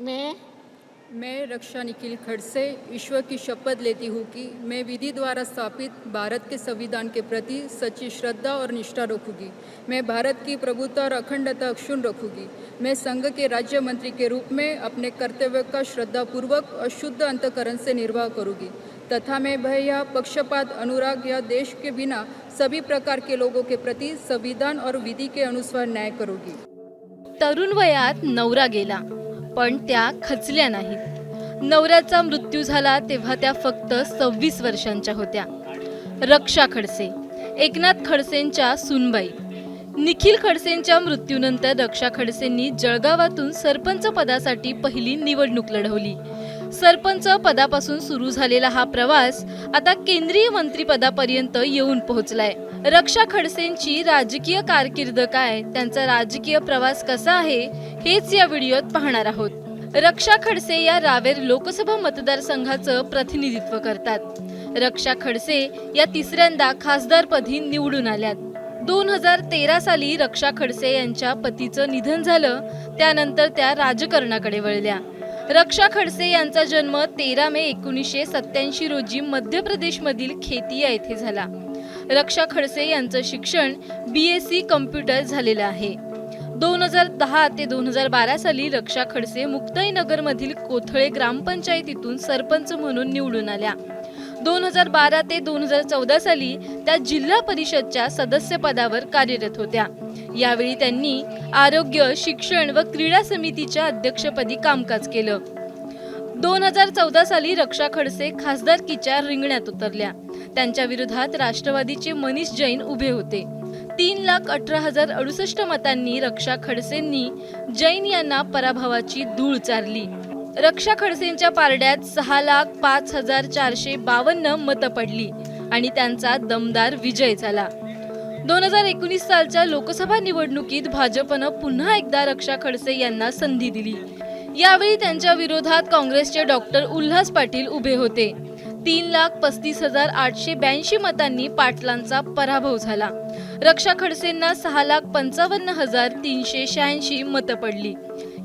मैं मैं रक्षा निखिल खड़से ईश्वर की शपथ लेती हूँ कि मैं विधि द्वारा स्थापित भारत के संविधान के प्रति सच्ची श्रद्धा और निष्ठा रखूँगी। मैं भारत की प्रभुता और अखंडता अक्षुण्ण रखूँगी। मैं संघ के राज्य मंत्री के रूप में अपने कर्तव्य का श्रद्धापूर्वक और शुद्ध अंतकरण से निर्वाह करूँगी। तथा मैं भय या पक्षपात अनुराग या देश के बिना सभी प्रकार के लोगों के प्रति संविधान और विधि के अनुसार न्याय करूँगी। तरुण वयात नवरा गेला। पण त्या खचल्या नाहीत. नवऱ्याचा मृत्यू झाला तेव्हा त्या फक्त सव्वीस वर्षांच्या होत्या. रक्षा खडसे एकनाथ खडसेंच्या सुनबाई. निखिल खडसेंच्या मृत्यूनंतर रक्षा खडसेंनी जळगावातून सरपंच पदासाठी पहिली निवडणूक लढवली. सरपंच पदापासून सुरू झालेला हा प्रवास आता केंद्रीय मंत्रिपदापर्यंत येऊन पोहोचलाय. रक्षा खडसेंची राजकीय कारकीर्द काय? त्यांचा राजकीय प्रवास कसा आहे? हेच या व्हिडिओत पाहणार आहोत. रक्षा खडसे या रावेर लोकसभा मतदारसंघाचं प्रतिनिधित्व करतात. रक्षा खडसे या तिसऱ्यांदा खासदारपदी निवडून आल्यात. दोन हजार तेरा साली रक्षा खडसे यांच्या पतीचं निधन झालं त्यानंतर त्या राजकारणाकडे वळल्या. रक्षा खडसे यांचा जन्म तेरा मे एकोणीसशे सत्याऐंशी रोजी मध्य प्रदेशमधील खेतिया येथे झाला. रक्षा खडसे यांचं शिक्षण बी एस सी कम्प्युटर झालेलं आहे. दोन हजार दहा ते दोन हजार बारा साली रक्षा खडसे मुक्ताईनगरमधील कोथळे ग्रामपंचायतीतून सरपंच म्हणून निवडून आल्या. दोन हजार बारा ते दोन हजार चौदा साली त्या जिल्हा परिषदच्या सदस्यपदावर कार्यरत होत्या. यावेळी त्यांनी आरोग्य शिक्षण व क्रीडा समितीच्या अध्यक्षपदी कामकाज केलं. दोन हजार चौदा साली रक्षा खडसे खासदारकीच्या रिंगणात उतरल्या. त्यांच्या विरोधात राष्ट्रवादीचे मनीष जैन उभे होते. तीन लाख अठरा हजार अडुसष्ट मतांनी रक्षा खडसेंनी जैन यांना पराभवाची धूळ चारली. रक्षा खडसेंच्या पारड्यात सहा लाख पाच हजार चारशे बावन्न मतं पडली आणि त्यांचा दमदार विजय झाला. दोन हजार एकोणीस सालच्या लोकसभा निवडणुकीत भाजपनं पुन्हा एकदा रक्षा खडसे यांना संधी दिली. यावेळी त्यांच्या विरोधात काँग्रेसचे डॉक्टर उल्हास पाटील उभे होते. तीन लाख पस्तीस हजार आठशे ब्याऐंशी मतांनी पाटलांचा पराभव झाला. रक्षा खडसेंना सहा लाख पंचावन्न हजार तीनशे शहाऐंशी मतं पडली.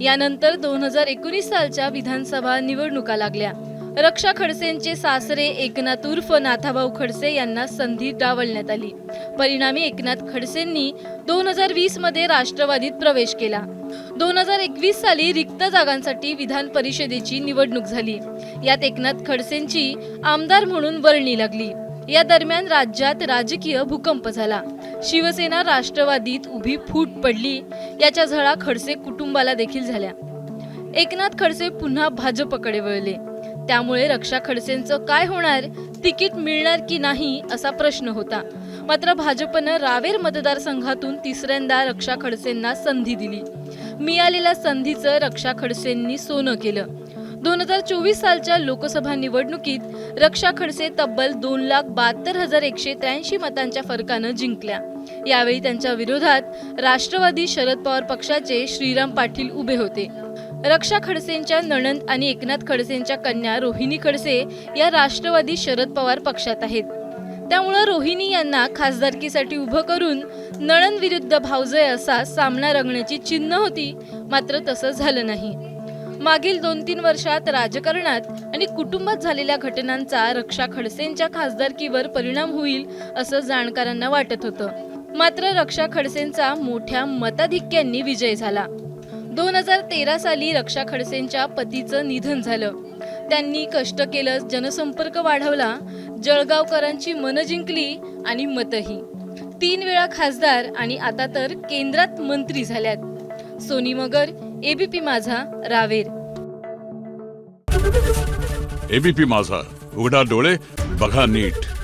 यानंतर दोन हजार एकोणीस सालच्या विधानसभा निवडणुका लागल्या. रक्षा खडसेंचे सासरे एकनाथ उर्फ नाथाभाऊ खडसे यांना संधी डावलण्यात आली. परिणामी एकनाथ खडसेंनी दोन हजार वीसमध्ये राष्ट्रवादीत प्रवेश केला. दोन हजार एकवीस साली रिक्त जागांसाठी विधान परिषदेची निवडणूक झाली. यात एकनाथ खडसेंची आमदार म्हणून वर्णी लागली. या दरम्यान राज्यात राजकीय भूकंप झाला. शिवसेना राष्ट्रवादीत उभी फूट पडली. याच्या झळा खडसे कुटुंबाला देखील झाल्या. एकनाथ खडसे पुन्हा भाजपकडे वळले. त्यामुळे रक्षा खडसेंचं काय होणार? तिकीट मिळणार की नाही असा प्रश्न होता. मात्र भाजपनं रावेर मतदारसंघातून तिसऱ्यांदा रक्षा खडसेंना संधी दिली. मिळालेल्या संधीचं रक्षा खडसेंनी सोनं केलं. दोन हजार चोवीस सालच्या लोकसभा निवडणुकीत रक्षा खडसे तब्बल दोन लाख बहात्तर हजार एकशे त्र्याऐंशी मतांच्या फरकानं जिंकल्या. यावेळी त्यांच्या विरोधात राष्ट्रवादी शरद पवार पक्षाचे श्रीराम पाटील उभे होते. रक्षा खडसेंच्या नणंद आणि एकनाथ खडसेंच्या कन्या रोहिणी खडसे या राष्ट्रवादी शरद पवार पक्षात आहेत. त्यामुळं रोहिणी यांना खासदारकीसाठी उभं करून नणंद विरुद्ध भावजय असा सामना रंगण्याची चिन्ह होती मात्र तसं झालं नाही. मागील दोन तीन वर्षात राजकारणात आणि कुटुंबात झालेल्या घटनांचा रक्षा खडसेंच्या खासदारकीवर परिणाम होईल असं जाणकारांना वाटत होतं. मात्र रक्षा खडसेंचा मोठ्या मताधिक्यांनी विजय झाला. दोन हजार तेरा साली रक्षा खडसेंच्या पतीचं निधन झालं. त्यांनी कष्ट केलं जनसंपर्क वाढवला जळगावकरांची मनं जिंकली आणि मतही. तीन वेळा खासदार आणि आता तर केंद्रात मंत्री झाल्यात. सोनी मगर एबीपी माझा रावेर. एबीपी माझा उघडा डोळे बघा नीट.